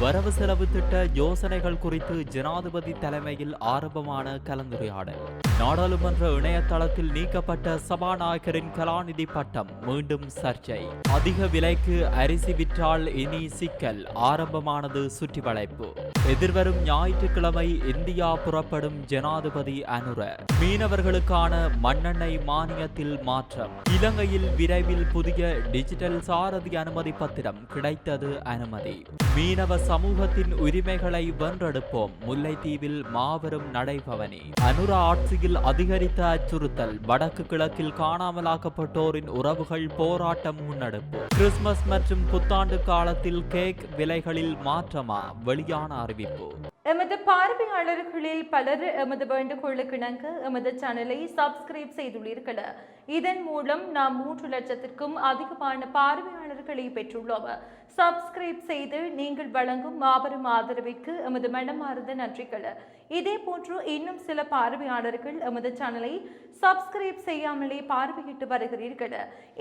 வரவு செலவு திட்ட யோசனைகள் குறித்து ஜனாதிபதி தலைமையில் ஆரம்பமான கலந்துரையாடல். நாடாளுமன்ற இணையதளத்தில் நீக்கப்பட்ட சபாநாயகரின் கலாநிதி பட்டம் மீண்டும் சர்ச்சை. அதிக விலைக்கு அரிசி விற்றால் இனி சிக்கல் ஆரம்பமானது சுற்றி வளைப்பு எதிர்வரும் ஞாயிற்றுக்கிழமை இந்தியா புறப்படும் ஜனாதிபதி அனுர. மீனவர்களுக்கான மண்ணெண்ணெய் மானியத்தில் மாற்றம். இலங்கையில் விரைவில் புதிய டிஜிட்டல் சாரதி அனுமதி பத்திரம் கிடைத்தது அனுமதி. மீனவ சமூகத்தின் உரிமைகளை வென்றெடுப்போம். முல்லைத்தீவில் மாபெரும் நடைபவனி. அனுர ஆட்சியில் அதிகரித்த அச்சுறுத்தல். வடக்கு கிழக்கில் காணாமலாக்கப்பட்டோரின் உறவுகள் போராட்டம் முன்னெடுப்பு. கிறிஸ்துமஸ் மற்றும் புத்தாண்டு காலத்தில் கேக் விலைகளில் மாற்றமா? வெளியான அறிவிப்பு. எமது பார்வையாளர்களில் பலர் எமது வேண்டுகோளுக்கு இணங்க எமது சேனலை சப்ஸ்கிரைப் செய்துள்ளீர்கள். இதன் மூலம் நாம் மூன்று லட்சத்திற்கும் அதிகமான பார்வையாளர்களை பெற்றுள்ளோம். சப்ஸ்கிரைப் செய்து நீங்கள் வழங்கும் மாபெரும் ஆதரவிற்கு எமது மனமார்ந்த நன்றிகள். இதே போன்று இன்னும் சில பார்வையாளர்கள் எமது சேனலை சப்ஸ்கிரைப் செய்யாமலே பார்வையிட்டு வருகிறீர்கள்.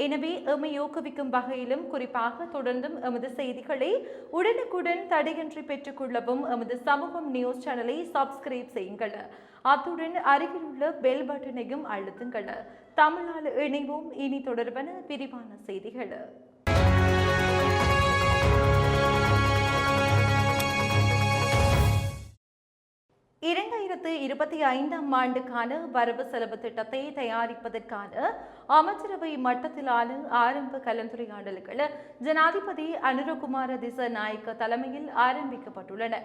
எனவே எம்மை ஊக்குவிக்கும் வகையிலும் குறிப்பாக தொடர்ந்தும் எமது செய்திகளை உடனுக்குடன் தடையின்றி பெற்றுக்கொள்ளவும் எமது சமூகம் நியூஸ் சேனலை சப்ஸ்கிரைப் செய்யுங்கள். அத்துடன் அருகிலுள்ள பெல் பட்டனையும் அழுத்துங்கள். தமிழால் இணைவோம். இனி தொடர்பான விரிவான செய்திகள். இரண்டாயிரத்து இருபத்தி ஐந்தாம் ஆண்டுக்கான வரவு செலவு திட்டத்தை தயாரிப்பதற்கான அமைச்சரவை மட்டத்திலான ஆரம்ப கலந்துரையாடல்கள் ஜனாதிபதி அனுரகுமார திசநாயக்க தலைமையில் ஆரம்பிக்கப்பட்டுள்ளன.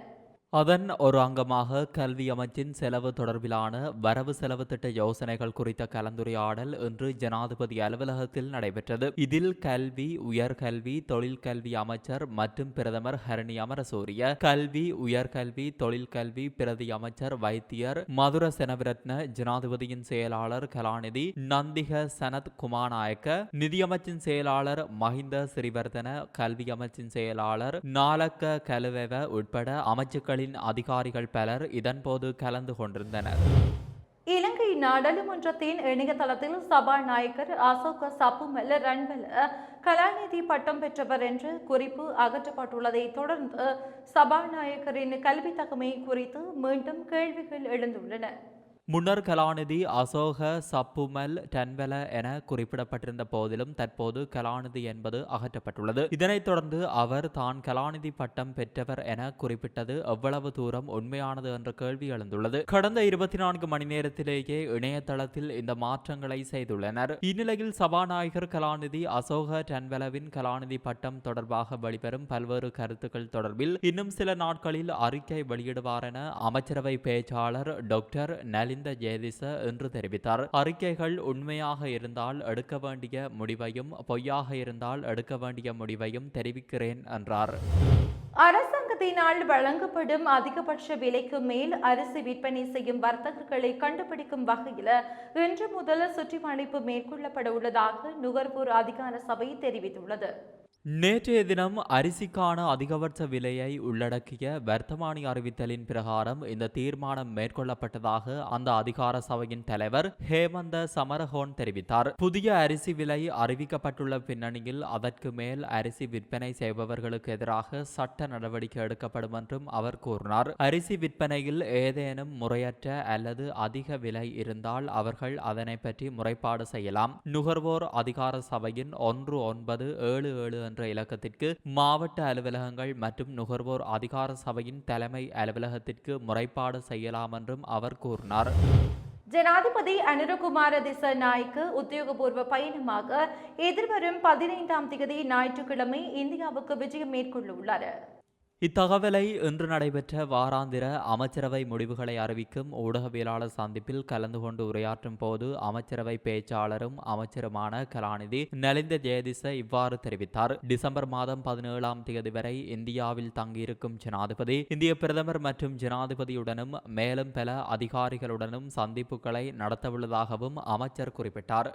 அதன் ஒரு அங்கமாக கல்வி அமைச்சின் செலவு தொடர்பிலான வரவு செலவு திட்ட யோசனைகள் குறித்த கலந்துரையாடல் இன்று ஜனாதிபதி அலுவலகத்தில் நடைபெற்றது. இதில் கல்வி உயர்கல்வி தொழிற்கல்வி அமைச்சர் மற்றும் பிரதமர் ஹரணி அமரசூரிய கல்வி உயர்கல்வி தொழிற்கல்வி பிரதி அமைச்சர் வைத்தியர் மதுர செனவிரத்ன ஜனாதிபதியின் செயலாளர் கலாநிதி நந்திக சனத் குமாநாயக்க நிதியமைச்சின் செயலாளர் மஹிந்த சிறிவர்தன கல்வி அமைச்சின் செயலாளர் நாலக்க கலுவெவ உட்பட அமைச்சுக்களின் அதிகாரிகள் பலர் இதன்போது கலந்து கொண்டிருந்தனர். இலங்கை நாடாளுமன்றத்தின் இணையதளத்தில் சபாநாயகர் அசோக சப்புமல்ல ரன்வல கலாநிதி பட்டம் பெற்றவர் என்று குறிப்பு அகற்றப்பட்டுள்ளதை தொடர்ந்து சபாநாயகரின் கல்வி தகமை குறித்து மீண்டும் கேள்விகள் எழுந்துள்ளன. முன்னர் கலாநிதி அசோக சப்புமல் டன்வெல என குறிப்பிடப்பட்டிருந்த போதிலும் தற்போது கலாநிதி என்பது அகற்றப்பட்டுள்ளது. இதனைத் தொடர்ந்து அவர் தான் கலாநிதி பட்டம் பெற்றவர் என குறிப்பிட்டது எவ்வளவு தூரம் உண்மையானது என்ற கேள்வி எழுந்துள்ளது. கடந்த இருபத்தி நான்கு மணி நேரத்திலேயே இணையதளத்தில் இந்த மாற்றங்களை செய்துள்ளனர். இந்நிலையில் சபாநாயகர் கலாநிதி அசோக டன்வெலவின் கலாநிதி பட்டம் தொடர்பாக வெளிவரும் பல்வேறு கருத்துக்கள் தொடர்பில் இன்னும் சில நாட்களில் அறிக்கை வெளியிடுவார் என அமைச்சரவை பேச்சாளர் டாக்டர் நலிந்த ஜெயதிச என்று தெரிவித்தார். அறிக்கைகள் உண்மையாக இருந்தால் எடுக்க வேண்டிய முடிவையும் பொய்யாக இருந்தால் எடுக்க வேண்டிய முடிவையும் தெரிவிக்கிறேன் என்றார். அரசாங்கத்தினால் வழங்கப்படும் அதிகபட்ச விலைக்கு மேல் அரிசி விற்பனை செய்யும் வர்த்தகர்களை கண்டுபிடிக்கும் வகையில் இன்று முதல் சுற்றிவளைப்பு மேற்கொள்ளப்பட உள்ளதாக நுகர்வோர் அதிகார சபை தெரிவித்துள்ளது. நேற்றைய தினம் அரிசிக்கான அதிகபட்ச விலையை உள்ளடக்கிய வர்த்தமானி அறிவித்தலின் பிரகாரம் இந்த தீர்மானம் மேற்கொள்ளப்பட்டதாக அந்த அதிகார சபையின் தலைவர் ஹேமந்த சமரஹோன் தெரிவித்தார். புதிய அரிசி விலை அறிவிக்கப்பட்டுள்ள பின்னணியில் அதற்கு மேல் அரிசி விற்பனை செய்பவர்களுக்கு எதிராக சட்ட நடவடிக்கை எடுக்கப்படும் என்றும் அவர் கூறினார். அரிசி விற்பனையில் ஏதேனும் முறையற்ற அல்லது அதிக விலை இருந்தால் அவர்கள் அதனை பற்றி முறைப்பாடு செய்யலாம். நுகர்வோர் அதிகார சபையின் ஒன்று ஒன்பது ஏழு ஏழு என்ற இலக்கத்திற்கு மாவட்ட அலுவலகங்கள் மற்றும் நுகர்வோர் அதிகார சபையின் தலைமை அலுவலகத்திற்கு முறைப்பாடு செய்யலாம் என்றும் அவர் கூறினார். ஜனாதிபதி அனுரகுமார திசநாய்க்கு உத்தியோகபூர்வ பயணமாக எதிர்வரும் பதினைந்தாம் தேதி ஞாயிற்றுக்கிழமை இந்தியாவுக்கு விஜயம் மேற்கொள்ள உள்ளார். இத்தகவலை இன்று நடைபெற்ற வாராந்திர அமைச்சரவை முடிவுகளை அறிவிக்கும் ஊடகவியலாளர் சந்திப்பில் கலந்து கொண்டு உரையாற்றும் போது அமைச்சரவை பேச்சாளரும் அமைச்சருமான கலாநிதி நலிந்த ஜெயதிச இவ்வாறு தெரிவித்தார். டிசம்பர் மாதம் பதினேழாம் தேதி வரை இந்தியாவில் தங்கியிருக்கும் ஜனாதிபதி இந்திய பிரதமர் மற்றும் ஜனாதிபதியுடனும் மேலும் பல அதிகாரிகளுடனும் சந்திப்புகளை நடத்தவுள்ளதாகவும் அமைச்சர் குறிப்பிட்டார்.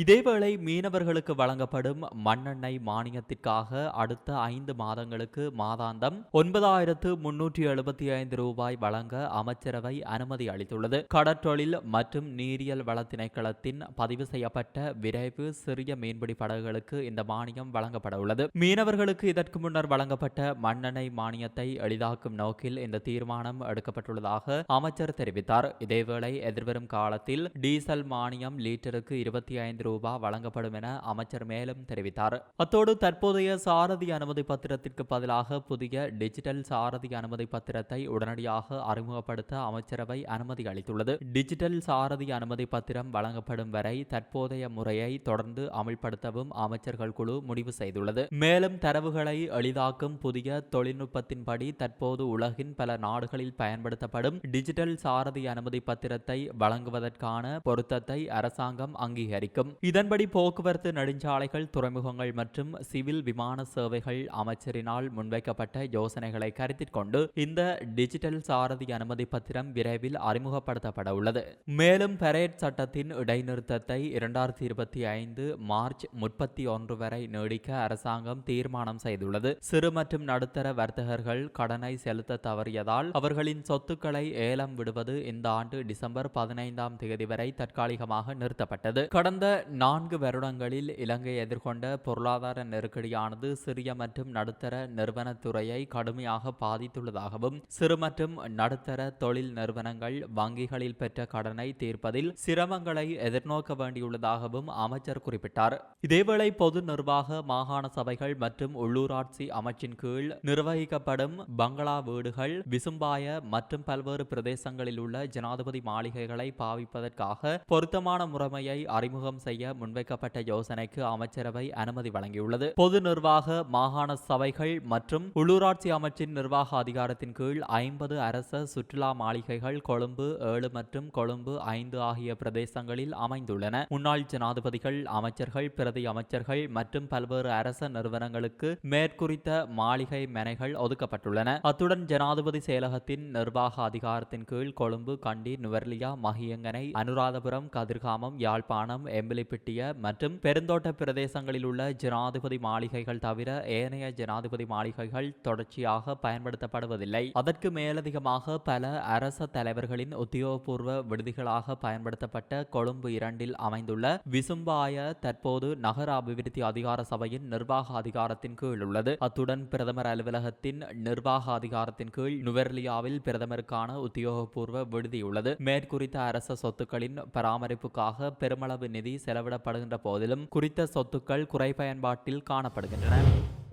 இதேவேளை மீனவர்களுக்கு வழங்கப்படும் மண்ணெண்ணெய் மானியத்திற்காக அடுத்த ஐந்து மாதங்களுக்கு மாதாந்தம் ஒன்பதாயிரத்து முன்னூற்றி எழுபத்தி ஐந்து ரூபாய் வழங்க அமைச்சரவை அனுமதி அளித்துள்ளது. கடற்றொழில் மற்றும் நீரியல் வள திணைக்களத்தின் பதிவு செய்யப்பட்ட விரைவு சிறிய மீன்பிடி படகுகளுக்கு இந்த மானியம் வழங்கப்பட உள்ளது. மீனவர்களுக்கு இதற்கு முன்னர் வழங்கப்பட்ட மண்ணெண்ணெய் மானியத்தை எளிதாக்கும் நோக்கில் இந்த தீர்மானம் எடுக்கப்பட்டுள்ளதாக அமைச்சர் தெரிவித்தார். இதேவேளை எதிர்வரும் காலத்தில் டீசல் மானியம் லீட்டருக்கு இருபத்தி ஐந்து ரூபாய் வழங்கப்படும் என அமைச்சர் மேலும் தெரிவித்தார். அத்தோடு தற்போதைய சாரதி அனுமதி பத்திரத்திற்கு பதிலாக புதிய டிஜிட்டல் சாரதி அனுமதி பத்திரத்தை உடனடியாக அறிமுகப்படுத்த அமைச்சரவை அனுமதி அளித்துள்ளது. டிஜிட்டல் சாரதி அனுமதி பத்திரம் வழங்கப்படும் வரை தற்போதைய முறையை தொடர்ந்து அமல்படுத்தவும் அமைச்சர்கள் குழு முடிவு செய்துள்ளது. மேலும் தரவுகளை எளிதாக்கும் புதிய தொழில்நுட்பத்தின்படி தற்போது உலகின் பல நாடுகளில் பயன்படுத்தப்படும் டிஜிட்டல் சாரதி அனுமதி பத்திரத்தை வழங்குவதற்கான பொருத்தத்தை அரசாங்கம் அங்கீகரிக்கும். இதன்படி போக்குவரத்து நெடுஞ்சாலைகள் துறைமுகங்கள் மற்றும் சிவில் விமான சேவைகள் அமைச்சரினால் முன்வைக்கப்பட்ட யோசனைகளை கருத்தில் கொண்டு இந்த டிஜிட்டல் சாரதி அனுமதி பத்திரம் விரைவில் அறிமுகப்படுத்தப்பட உள்ளது. மேலும் பெரேட் சட்டத்தின் இடைநிறுத்தத்தை இரண்டாயிரத்தி இருபத்தி ஐந்து மார்ச் முப்பத்தி ஒன்று வரை நீடிக்க அரசாங்கம் தீர்மானம் செய்துள்ளது. சிறு மற்றும் நடுத்தர வர்த்தகர்கள் கடனை செலுத்த தவறியதால் அவர்களின் சொத்துக்களை ஏலம் விடுவது இந்த ஆண்டு டிசம்பர் பதினைந்தாம் தேதி வரை தற்காலிகமாக நிறுத்தப்பட்டது. கடந்த நான்கு வருடங்களில் இலங்கை எதிர்கொண்ட பொருளாதார நெருக்கடியானது சிறிய மற்றும் நடுத்தர நிறுவனத்துறையை கடுமையாக பாதித்துள்ளதாகவும் சிறு மற்றும் நடுத்தர தொழில் நிறுவனங்கள் வங்கிகளில் பெற்ற கடனை தீர்ப்பதில் சிரமங்களை எதிர்நோக்க வேண்டியுள்ளதாகவும் அமைச்சர் குறிப்பிட்டார். இதேவேளை பொது நிர்வாக மாகாண சபைகள் மற்றும் உள்ளூராட்சி அமைச்சின் கீழ் நிர்வகிக்கப்படும் பங்களா வீடுகள் விசும்பாய மற்றும் பல்வேறு பிரதேசங்களில் உள்ள ஜனாதிபதி மாளிகைகளை பாவிப்பதற்காக பொருத்தமான முறைமையை அறிமுகம் செய்ய முன்வைக்கப்பட்ட யோசனைக்கு அமைச்சரவை அனுமதி வழங்கியுள்ளது. பொது நிர்வாக மாகாண சபைகள் மற்றும் உள்ளூராட்சி அமைச்சின் நிர்வாக அதிகாரத்தின் கீழ் ஐம்பது அரச சுற்றுலா மாளிகைகள் கொழும்பு ஏழு மற்றும் கொழும்பு ஐந்து ஆகிய பிரதேசங்களில் அமைந்துள்ளன. முன்னாள் ஜனாதிபதிகள் அமைச்சர்கள் பிரதி அமைச்சர்கள் மற்றும் பல்வேறு அரச நிறுவனங்களுக்கு மேற்குறித்த மாளிகை மனைகள் ஒதுக்கப்பட்டுள்ளன. அத்துடன் ஜனாதிபதி செயலகத்தின் நிர்வாக அதிகாரத்தின் கீழ் கொழும்பு கண்டி நுவர்லியா மகியங்கனை அனுராதபுரம் கதிர்காமம் யாழ்ப்பாணம் எம்பிலிப்பிட்டிய மற்றும் பெருந்தோட்ட பிரதேசங்களில் உள்ள ஜனாதிபதி மாளிகைகள் தவிர ஏனைய ஜனாதிபதி மாளிகைகள் தொடர்ச்சியாக பயன்படுத்தப்படுவதில்லை. அதற்கு மேலதிகமாக பல அரச தலைவர்களின் உத்தியோகபூர்வ விடுதிகளாக பயன்படுத்தப்பட்ட கொழும்பு இரண்டில் அமைந்துள்ள விசும்பாய தற்போது நகர அபிவிருத்தி அதிகார சபையின் நிர்வாக அதிகாரத்தின் கீழ் உள்ளது. அத்துடன் பிரதமர் அலுவலகத்தின் நிர்வாக அதிகாரத்தின் கீழ் நுவர்லியாவில் பிரதமருக்கான உத்தியோகபூர்வ விடுதி உள்ளது. மேற்குறித்த அரச சொத்துக்களின் பராமரிப்புக்காக பெருமளவு நிதி செலவிடப்படுகின்ற போதிலும் குறித்த சொத்துக்கள் குறை பயன்பாட்டில் காணப்படுகின்றன.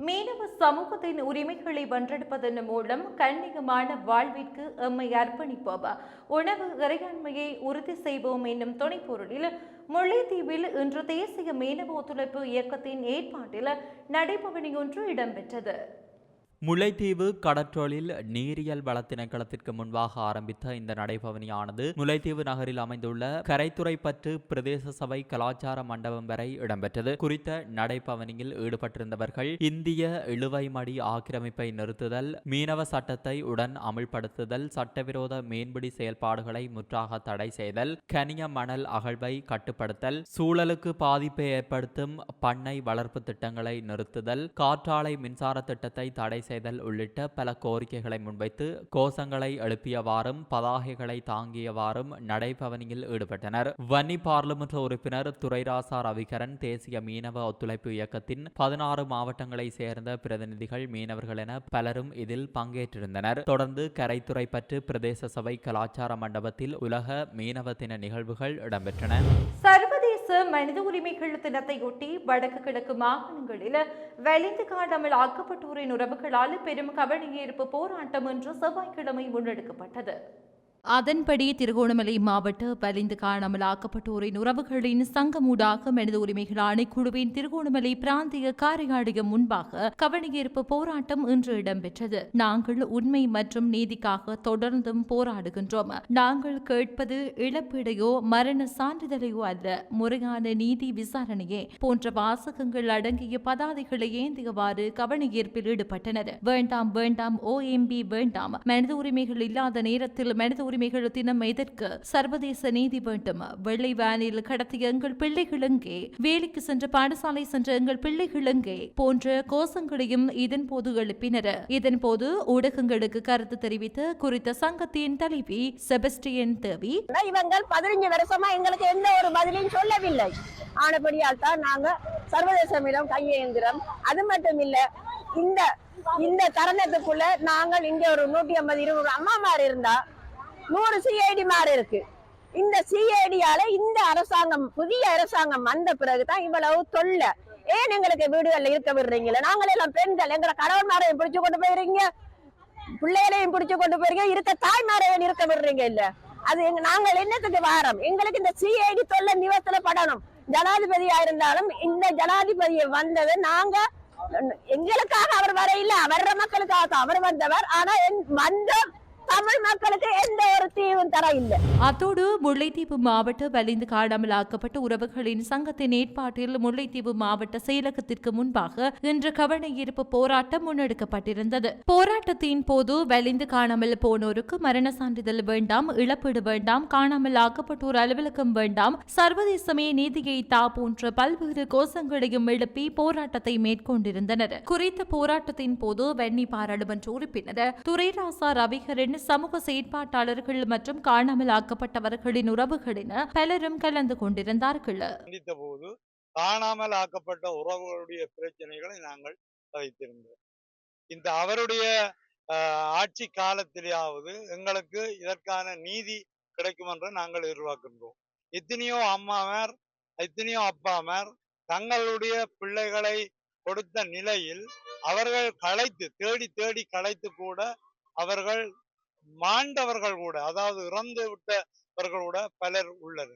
மீனவ சமூகத்தின் உரிமைகளை வென்றெடுப்பதன் மூலம் கண்ணியமான வாழ்விற்கு எம்மை அர்ப்பணிப்போம்? உணவு இறையாண்மையை உறுதி செய்வோம் என்னும் துணைப்பொருளில் முல்லைத்தீவில் இன்று தேசிய மீனவ ஒத்துழைப்பு இயக்கத்தின் ஏற்பாட்டில் நடைபவனி ஒன்று இடம்பெற்றது. முல்லைத்தீவு கடற்றொழில் நீரியல் வள திணைக்களத்திற்கு முன்பாக ஆரம்பித்த இந்த நடைபவனியானது முல்லைத்தீவு நகரில் அமைந்துள்ள கரைத்துறைப்பற்று பிரதேச சபை கலாச்சார மண்டபம் வரை இடம்பெற்றது. குறித்த நடைபவனியில் ஈடுபட்டிருந்தவர்கள் இந்திய இழுவைமடி ஆக்கிரமிப்பை நிறுத்துதல் மீனவ சட்டத்தை உடன் அமுல்படுத்துதல் சட்டவிரோத மீன்பிடி செயல்பாடுகளை முற்றாக தடை செய்தல் கனிய மணல் அகழ்வை கட்டுப்படுத்தல் சூழலுக்கு பாதிப்பை ஏற்படுத்தும் பண்ணை வளர்ப்பு திட்டங்களை நிறுத்துதல் காற்றாலை மின்சார திட்டத்தை தடை செய்தல் உள்ளிட்ட பல கோரிக்கைகளை முன்வைத்து கோஷங்களை எழுப்பியவாறும் பதாகைகளை தாங்கியவாறும் நடைபவனியில் ஈடுபட்டனர். வன்னி பார்லிமெண்ட் உறுப்பினர் துரைராசா ரவிகரன் தேசிய மீனவ ஒத்துழைப்பு இயக்கத்தின் பதினாறு மாவட்டங்களை சேர்ந்த பிரதிநிதிகள் மீனவர்கள் என பலரும் இதில் பங்கேற்றிருந்தனர். தொடர்ந்து கரைத்துறை பற்று பிரதேச சபை கலாச்சார மண்டபத்தில் உலக மீனவ தின நிகழ்வுகள் இடம்பெற்றன. சர்வதேச மனித உரிமைகள் தினத்தையொட்டி வடக்கு கிழக்கு மாகாணங்களில் வலிந்து காணாமல் ஆக்கப்பட்டோரின் உறவுகளால் பெரும் கவனஈர்ப்பு போராட்டம் இன்று செவ்வாய்க்கிழமை முன்னெடுக்கப்பட்டது. அதன்படி திருகோணமலை மாவட்ட பலிந்து காணாமல் ஆக்கப்பட்டோரின் உறவுகளின் சங்கமூடாக மனித உரிமைகள் ஆணைக்குழுவின் திருகோணமலை பிராந்திய காரியாலயம் முன்பாக கவனஈர்ப்பு போராட்டம் இன்று இடம்பெற்றது. நாங்கள் உண்மை மற்றும் நீதிக்காக தொடர்ந்தும் போராடுகின்றோம். நாங்கள் கேட்பது இழப்பீடையோ மரண சான்றிதழையோ அல்ல. முறையான நீதி விசாரணையே போன்ற வாசகங்கள் அடங்கிய பதாதைகளை ஏந்தியவாறு கவனஈர்ப்பில் ஈடுபட்டனர். வேண்டாம் வேண்டாம் ஓஎம்பி வேண்டாம். மனித உரிமைகள் இல்லாத நேரத்தில் மனித உரிமைகள் தினம் எதற்கு சர்வதேச நீதி வேண்டும். வெள்ளை வேனில் கடத்திய எங்கள் பிள்ளைகள் எங்கே? வேலைக்கு சென்ற பாடசாலை சென்ற எங்கள் பிள்ளைகள் எங்கே? போன்ற கோஷங்களையும் இதன் போது எழுப்பினர். இதன் போது ஊடகங்களுக்கு கருத்து தெரிவித்து குறித்த சங்கத்தின் தலைவி செபஸ்டியன் தேவி இவங்கள் பதினஞ்சு வருஷமா எங்களுக்கு எந்த ஒரு பதிலையும் சொல்லவில்லை. ஆனபடியால் தான் நாங்க சர்வதேச மீளம் கையேந்திரம். அது மட்டும் இல்ல இந்த இந்த தருணத்துக்குள்ள நாங்கள் இங்க ஒரு நூற்றி ஐம்பது இருநூறு அம்மாமார் இருந்தா நூறு சிஐடி மார் இருக்கு. இந்த சிஐடியால இந்த அரசாங்கம் புதிய அரசாங்கம் வந்த பிறகுதான் இவ்வளவு தொல்லை. ஏன் எங்களுக்கு வீடுகள்ல இருக்க விடுறீங்களா நாங்களே எல்லாம் பெண்கள். எங்களை கணவன்மாரையும் பிடிச்சு கொண்டு போயிருங்க பிள்ளைகளையும் பிடிச்சு கொண்டு போயிருங்க இருக்க தாய்மாரையும் இருக்க விடுறீங்க இல்ல? அது எங்க- நாங்கள் என்னத்துக்கு வாரம்? எங்களுக்கு இந்த சிஐடி தொல்லை நிவர்த்தல படணும். ஜனாதிபதியா இருந்தாலும் இந்த ஜனாதிபதியை வந்தது நாங்க எங்களுக்காக அவர் வரையில அவர வர்ற மக்களுக்காக அவர் வந்தவர். ஆனா வந்த தமிழ் மக்களுக்கு எந்த ஒரு தீவும் தர இல்லை அத்தோடு முல்லைத்தீவு மாவட்ட வலிந்து காணாமல் ஆக்கப்பட்ட உறவுகளின் சங்கத்தின் ஏற்பாட்டில் முல்லைத்தீவு மாவட்ட செயலகத்திற்கு முன்பாக இன்று கவன ஈர்ப்பு போராட்டம் முன்னெடுக்கப்பட்டிருந்தது. போராட்டத்தின் போது வலிந்து காணாமல் போனோருக்கு மரண சான்றிதழ் வேண்டாம் இழப்பீடு வேண்டாம் காணாமல் ஆக்கப்பட்டோர் அலுவலகம் வேண்டாம் சர்வதேசமே நீதியை தா போன்ற பல்வேறு கோஷங்களையும் எழுப்பி போராட்டத்தை மேற்கொண்டிருந்தனர். குறித்த போராட்டத்தின் போது வன்னி பாராளுமன்ற உறுப்பினர் துரைராசா ரவிகரன் சமூக செயற்பாட்டாளர்கள் மற்றும் காணாமல் ஆக்கப்பட்டவர்களின் உறவுகளின் பலரும் கலந்து கொண்டிருந்தார்கள். சந்தித்த போது காணாமல் ஆக்கப்பட்ட உறவுகளுடைய பிரச்சனைகளை நாங்கள் வைத்திருந்தோம் இந்த அவருடைய ஆட்சி காலத்திலேயாவது எங்களுக்கு இதற்கான நீதி கிடைக்கும் என்று நாங்கள் எதிர்பார்க்கின்றோம். எத்தனையோ அம்மாமார் எத்தனையோ அப்பாமார் தங்களுடைய பிள்ளைகளை கொடுத்த நிலையில் அவர்கள் களைத்து தேடி தேடி களைத்து கூட அவர்கள் மாண்டவர்கள் கூட அதாவது இறந்து விட்டவர்கள் கூட பலர் உள்ளது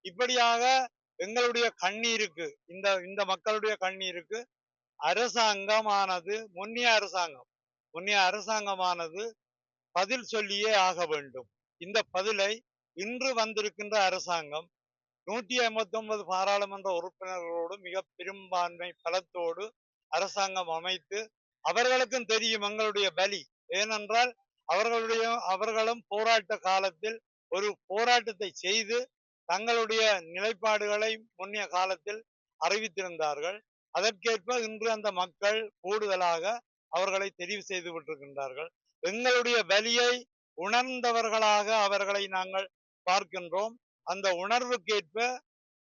இப்படியாக எங்களுடைய கண்ணீருக்கு இந்த இந்த மக்களுடைய கண்ணீருக்கு அரசாங்கமானது முன்னிய அரசாங்கம் முன்னிய அரசாங்கமானது பதில் சொல்லியே ஆக வேண்டும். இந்த பதிலை இன்று வந்திருக்கின்ற அரசாங்கம் நூற்றி ஐம்பத்தி ஒன்பது பாராளுமன்ற உறுப்பினர்களோடு மிக பெரும்பான்மை பலத்தோடு அரசாங்கம் அமைத்து அவர்களுக்கும் தெரியும் எங்களுடைய பலி. ஏனென்றால் அவர்களுடைய அவர்களும் போராட்ட காலத்தில் ஒரு போராட்டத்தை செய்து தங்களுடைய நிலைப்பாடுகளை முன்னைய காலத்தில் அறிவித்திருந்தார்கள். அதற்கேற்ப இன்று அந்த மக்கள் கூடுதலாக அவர்களை தெரிவு செய்து விட்டிருக்கின்றார்கள். எங்களுடைய வலியை உணர்ந்தவர்களாக அவர்களை நாங்கள் பார்க்கின்றோம். அந்த உணர்வுக்கேற்ப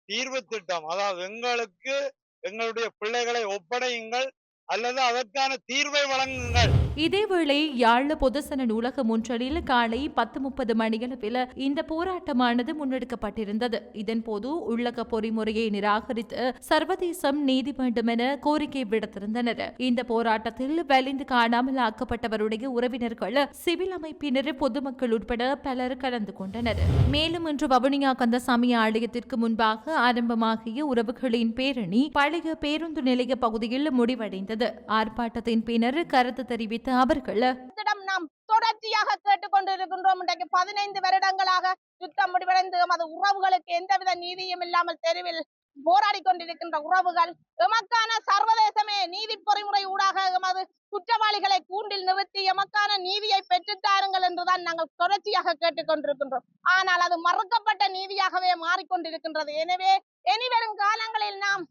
தீர்வு திட்டம் அதாவது எங்களுக்கு எங்களுடைய பிள்ளைகளை ஒப்படையுங்கள் அல்லது அதற்கான தீர்வை வழங்குங்கள். இதேவேளை யாழ் பொதுசன நூலகம் ஒன்றலில் காலை பத்து முப்பது மணியளவில் இந்த போராட்டமானது முன்னெடுக்கப்பட்டிருந்தது. இதன்போது உள்ளக பொறிமுறையை நிராகரித்து சர்வதேசம் நீதி வேண்டும் என கோரிக்கை விடுத்திருந்தனர். இந்த போராட்டத்தில் வலிந்து காணாமல் ஆக்கப்பட்டவருடைய உறவினர்கள் சிவில் அமைப்பினர் பொதுமக்கள் உட்பட பலர் கலந்து கொண்டனர். மேலும் இன்று வவுனியா கந்தசாமி ஆலயத்திற்கு முன்பாக ஆரம்பமாகிய உறவுகளின் பேரணி பழைய பேருந்து நிலைய பகுதியில் முடிவடைந்தது. ஆர்ப்பாட்டத்தின் பின்னர் கருத்து தெரிவித்த தெரிவித்த அவர்கள் நாம் தொடர்ச்சியாக கேட்டுக்கொண்டிருக்கின்றோம். இன்றைக்கு பதினைந்து வருடங்களாக யுத்தம் முடிவடைந்து எமது உறவுகளுக்கு எந்தவித நீதியும் இல்லாமல் தெருவில் போராடி கொண்டிருக்கின்ற உறவுகள் எமக்கான சர்வதேசமே நீதி பொறிமுறை ஊடாக எமது குற்றவாளிகளை கூண்டில் நிறுத்தி எமக்கான நீதியை பெற்றுத்தாருங்கள் என்றுதான் நாங்கள் தொடர்ச்சியாக கேட்டுக்கொண்டிருக்கின்றோம். ஆனால் அது மறுக்கப்பட்ட நீதியாகவே மாறிக்கொண்டிருக்கின்றது. எனவே இனிவரும் காலங்களில் நாம்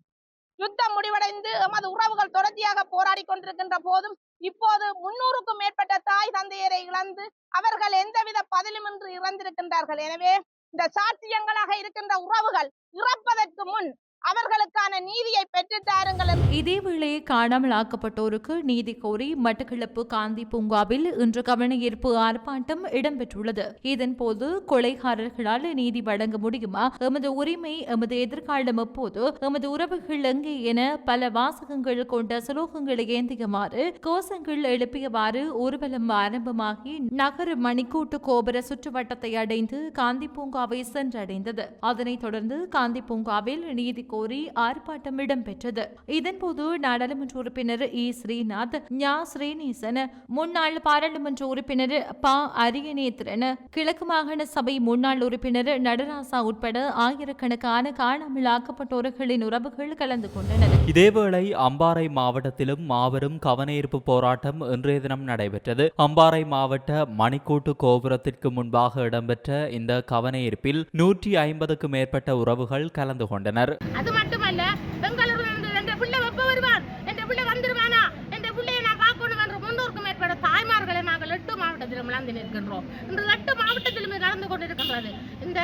யுத்தம் முடிவடைந்து எமது உறவுகள் தொடர்ச்சியாக போராடி கொண்டிருக்கின்ற போதும் இப்போது முன்னூறுக்கும் மேற்பட்ட தாய் தந்தையரை இழந்து அவர்கள் எந்தவித பதிலுமின்றி இறந்திருக்கின்றார்கள். எனவே இந்த சாட்சியங்களாக இருக்கின்ற உறவுகள் இறப்பதற்கு முன் அவர்களுக்கான நீதியை பெற்றுத்தாருங்கள் இதேவேளை காணாமல் ஆக்கப்பட்டோருக்கு நீதி கோரி மட்டக்களப்பு காந்தி பூங்காவில் இன்று கவனஈர்ப்பு ஆர்ப்பாட்டம் இடம்பெற்றுள்ளது. இதன்போது கொலைகாரர்களால் நீதி வழங்க முடியுமா? எமது உரிமை எமது எதிர்காலம் எப்போது எமது உறவுகள் எங்கே என பல வாசகங்கள் கொண்ட சுலோகங்களை ஏந்தியமாறு கோஷங்கள் எழுப்பியவாறு ஊர்வலம் ஆரம்பமாகி நகர மணிக்கூட்டு கோபுர சுற்றுவட்டத்தை அடைந்து காந்தி பூங்காவை சென்றடைந்தது. அதனைத் தொடர்ந்து காந்தி பூங்காவில் நீதி கோரி ஆர்ப்பாட்டம் இடம்பெற்றது. இதன்போது நாடாளுமன்ற உறுப்பினர் இ. ஸ்ரீநாத் ஞா. ஸ்ரீநேசன் முன்னாள் பாராளுமன்ற உறுப்பினர் ப. அரியநேத்திரன் கிழக்கு மாகாண சபை முன்னாள் உறுப்பினர் நடராசா உட்பட ஆயிரக்கணக்கான காணாமல் ஆக்கப்பட்டோர்களின் உறவுகள் கலந்து கொண்டனர். இதேவேளை அம்பாறை மாவட்டத்திலும் மாபெரும் கவனஈர்ப்பு போராட்டம் இன்றைய தினம் நடைபெற்றது. அம்பாறை மாவட்ட மணிக்கூட்டு கோபுரத்திற்கு முன்பாக இடம்பெற்ற இந்த கவனஈர்ப்பில் நூற்றி ஐம்பதுக்கு மேற்பட்ட உறவுகள் கலந்து கொண்டனர். அது மட்டுமல்ல பெங்களூரிலிருந்து என்ற பிள்ளை எப்போ வருவான்? என்ற பிள்ளை வந்துருவானா? என்ற பிள்ளையை நான் பார்க்கணும் என்ற முன்னூறுக்கும் மேற்பட்ட தாய்மார்களை நாங்கள் எட்டு மாவட்டத்திலும் விளாந்து நிற்கின்றோம். இன்று எட்டு மாவட்டத்திலுமே நடந்து கொண்டிருக்கின்றது. இந்த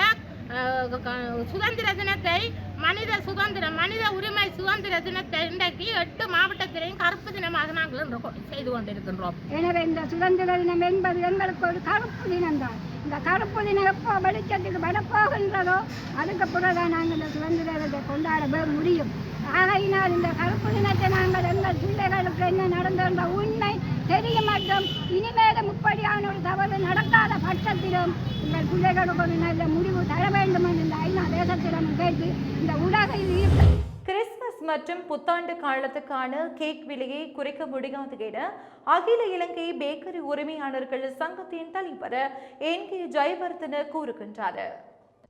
சுதந்திர தினத்தை மனித சுதந்திரம் மனித உரிமை சுதந்திர தினத்தை இன்றைக்கு எட்டு மாவட்டத்திலையும் கருப்பு தினமாக நாங்கள் செய்து கொண்டிருக்கின்றோம். எனவே இந்த சுதந்திர தினம் என்பது எங்களுக்கு ஒரு கருப்பு தினம்தான் இந்த கருப்பு தினம் எப்போ வெளிச்சத்துக்கு வரப்போகின்றதோ அதுக்கு பிறகுதான் நாங்கள் இந்த சுதந்திரத்தை கொண்டாடவே முடியும். ஆகையினால் இந்த கருப்பு தினத்தை நாங்கள் எங்கள் பிள்ளைகளுக்கு என்ன நடந்திருந்த உண்மை தெரிய மாட்டோம் இனிமேலும் இப்படியான ஒரு தவறு நடக்காத பட்சத்திலும் எங்கள் பிள்ளைகளுக்கு ஒரு நல்ல முடிவு தர வேண்டும் என்று இந்த ஐநா தேசத்திடம் கேட்டு இந்த உலகில் கிறிஸ்து கிறிஸ்துமஸ் மற்றும் புத்தாண்டு காலத்துக்கான கேக் விலையை குறைக்க முடியாது என அகில இலங்கை பேக்கரி உரிமையாளர்கள் சங்கத்தின் தலைவர் என் கே ஜெயவர்தன கூறுகின்றார்.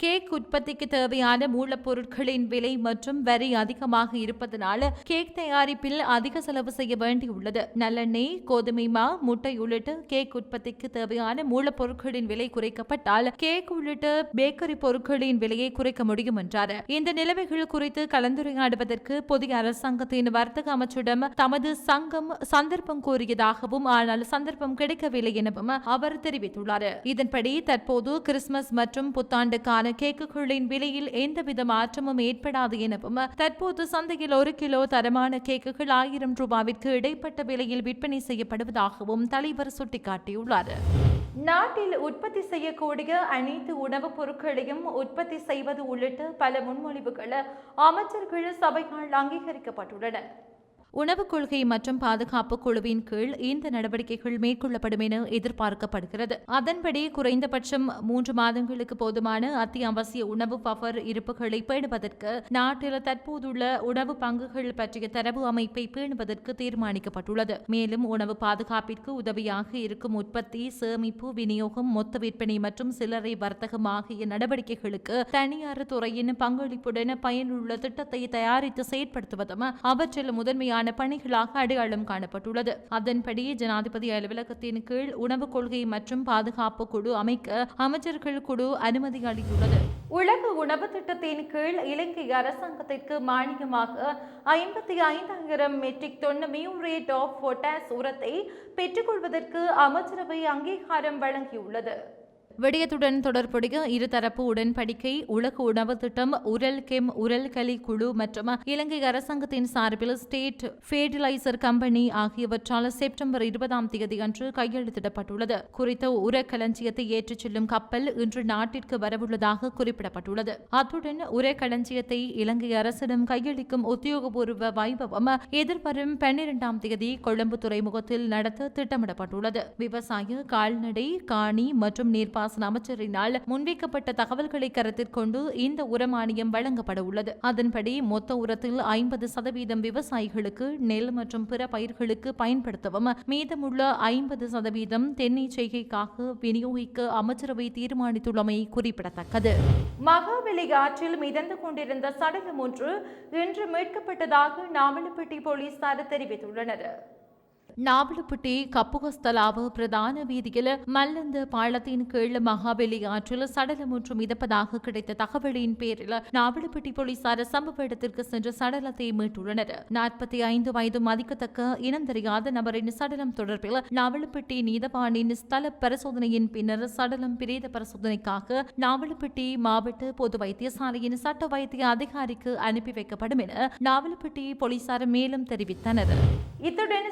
கேக் உற்பத்திக்கு தேவையான மூலப்பொருட்களின் விலை மற்றும் வரி அதிகமாக இருப்பதனால கேக் தயாரிப்பில் அதிக செலவு செய்ய வேண்டியுள்ளது. நல்லெண்ணெய் கோதுமை மா முட்டை உள்ளிட்ட கேக் உற்பத்திக்கு தேவையான மூலப்பொருட்களின் விலை குறைக்கப்பட்டால் கேக் உள்ளிட்ட பேக்கரி பொருட்களின் விலையை குறைக்க முடியும் என்றார். இந்த நிலைமைகள் குறித்து கலந்துரையாடுவதற்கு புதிய அரசாங்கத்தின் வர்த்தக அமைச்சிடம் தமது சங்கம் சந்தர்ப்பம் கோரியதாகவும் ஆனால் சந்தர்ப்பம் கிடைக்கவில்லை எனவும் அவர் தெரிவித்துள்ளார். இதன்படி தற்போது கிறிஸ்துமஸ் மற்றும் புத்தாண்டுக்கான கேக்குகளின் விலையில் எந்தவித மாற்றமும் ஏற்படாது எனவும் தற்போது சந்தையில் ஒரு கிலோ தரமான கேக்குகள் ஆயிரம் ரூபாவிற்கு இடைப்பட்ட விலையில் விற்பனை செய்யப்படுவதாகவும் தலைவர் சுட்டிக்காட்டியுள்ளார். நாட்டில் உற்பத்தி செய்யக்கூடிய அனைத்து உணவுப் பொருட்களையும் உற்பத்தி செய்வது உள்ளிட்ட பல முன்மொழிவுகள் அமைச்சர்கள் சபையால் அங்கீகரிக்கப்பட்டுள்ளன. உணவுக் கொள்கை மற்றும் பாதுகாப்பு குழுவின் கீழ் இந்த நடவடிக்கைகள் மேற்கொள்ளப்படும் என எதிர்பார்க்கப்படுகிறது. அதன்படி குறைந்தபட்சம் மூன்று மாதங்களுக்கு போதுமான அத்தியாவசிய உணவு பஃபர் இருப்புகளை பேணுவதற்கு நாட்டில் தற்போதுள்ள உணவு பங்குகள் பற்றிய தரவு அமைப்பை பேணுவதற்கு தீர்மானிக்கப்பட்டுள்ளது. மேலும் உணவு பாதுகாப்பிற்கு உதவியாக இருக்கும் உற்பத்தி சேமிப்பு விநியோகம் மொத்த விற்பனை மற்றும் சில்லறை வர்த்தகம் ஆகிய நடவடிக்கைகளுக்கு தனியார் துறையின் பங்களிப்புடன் பயனுள்ள திட்டத்தை தயாரித்து செயற்படுத்துவதும் அவற்றில் முதன்மையான பணிகளாக அடையாளம் காணப்பட்டுள்ளது. அதன்படி ஜனாதிபதி அலுவலகத்தின் கீழ் உணவு கொள்கை மற்றும் பாதுகாப்பு குழு அமைக்க அமைச்சர்கள் குழு அனுமதி அளித்துள்ளது. உலக உணவு திட்டத்தின் கீழ் இலங்கை அரசாங்கத்திற்கு மானியமாக ஐம்பத்தி ஐந்தாயிரம் metric ton muriate of potash உரத்தை பெற்றுக்கொள்வதற்கு அமைச்சரவை அங்கீகாரம் வழங்கியுள்ளது. விடயத்துடன் தொடர்புடைய இருதரப்பு உடன்படிக்கை உலக உணவு திட்டம் உரல் கெம் உரல் கலி குழு மற்றும் இலங்கை அரசாங்கத்தின் சார்பில் ஸ்டேட் ஃபேர்டிலைசர் கம்பெனி ஆகியவற்றால் செப்டம்பர் இருபதாம் தேதி அன்று கையெழுத்திடப்பட்டுள்ளது. குறித்த உரக்களஞ்சியத்தை ஏற்றிச் செல்லும் கப்பல் இன்று நாட்டிற்கு வரவுள்ளதாக குறிப்பிடப்பட்டுள்ளது. அத்துடன் உரக்களஞ்சியத்தை இலங்கை அரசிடம் கையளிக்கும் உத்தியோகபூர்வ வைபவம் எதிர்வரும் பன்னிரெண்டாம் தேதி கொழும்பு துறைமுகத்தில் நடத்த திட்டமிடப்பட்டுள்ளது. விவசாய கால்நடை காணி மற்றும் நீர்ப்பாசன அமைச்சரினால் முன்வைக்கப்பட்ட தகவல்களை கருத்தில் கொண்டு இந்த உரமானியம் வழங்கப்பட உள்ளது. அதன்படி மொத்த உரத்தில் ஐம்பது சதவீதம் விவசாயிகளுக்கு நெல் மற்றும் பிற பயிர்களுக்கு பயன்படுத்தவும் மீதமுள்ள ஐம்பது சதவீதம் தென்னை செய்கைக்காக விநியோகிக்க அமைச்சரவை தீர்மானித்துள்ளமை குறிப்பிடத்தக்கது. மகாவெளி ஆற்றில் மிதந்து கொண்டிருந்த சடலம் ஒன்று இன்று மீட்கப்பட்டதாக நாவலப்பட்டி போலீசார் தெரிவித்துள்ளனர். நாவலப்பட்டி கப்புகஸ்தலாவு பிரதான வீதியில் மல்லந்த பாலத்தின் கீழ் மகாபலி ஆற்றில் சடலம் ஒன்று மிதப்பதாக கிடைத்த தகவலின் பேரில் நாவலப்பட்டி போலீசார் சம்பவ இடத்திற்கு சென்று சடலத்தை மீட்டுள்ளனர். நாற்பத்தி ஐந்து வயது மதிக்கத்தக்க இனம் தெரியாத நபரின் சடலம் தொடர்பில் நாவலப்பட்டி நீதவானின் ஸ்தல பரிசோதனையின் பின்னர் சடலம் பிரேத பரிசோதனைக்காக நாவலப்பட்டி மாவட்ட பொது வைத்தியசாலையின் சட்ட வைத்திய அதிகாரிக்கு அனுப்பி வைக்கப்படும் என நாவலப்பட்டி போலீசார் மேலும் தெரிவித்தனர். இத்துடன்